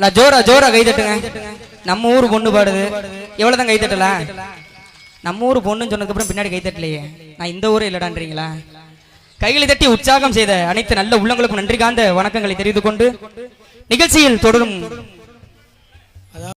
நான் ஜோரா ஜோரா கை தட்டுங்க. நம்ம ஊர் பொண்ணு பாடுது. எவ்வளவுதான் கை தட்டலாம்? நம்ம ஊர் பொண்ணுன்னு சொன்னதுக்கப்புறம் பின்னாடி கை தட்டலையே. நான் இந்த ஊரே இல்லடான்றீங்களா கைகளை தட்டி உற்சாகம் செய்த அனைத்து நல்ல உள்ளங்களுக்கும் நன்றி காந்த வணக்கங்களை தெரிந்து கொண்டு நிகழ்ச்சியில் தொடரும்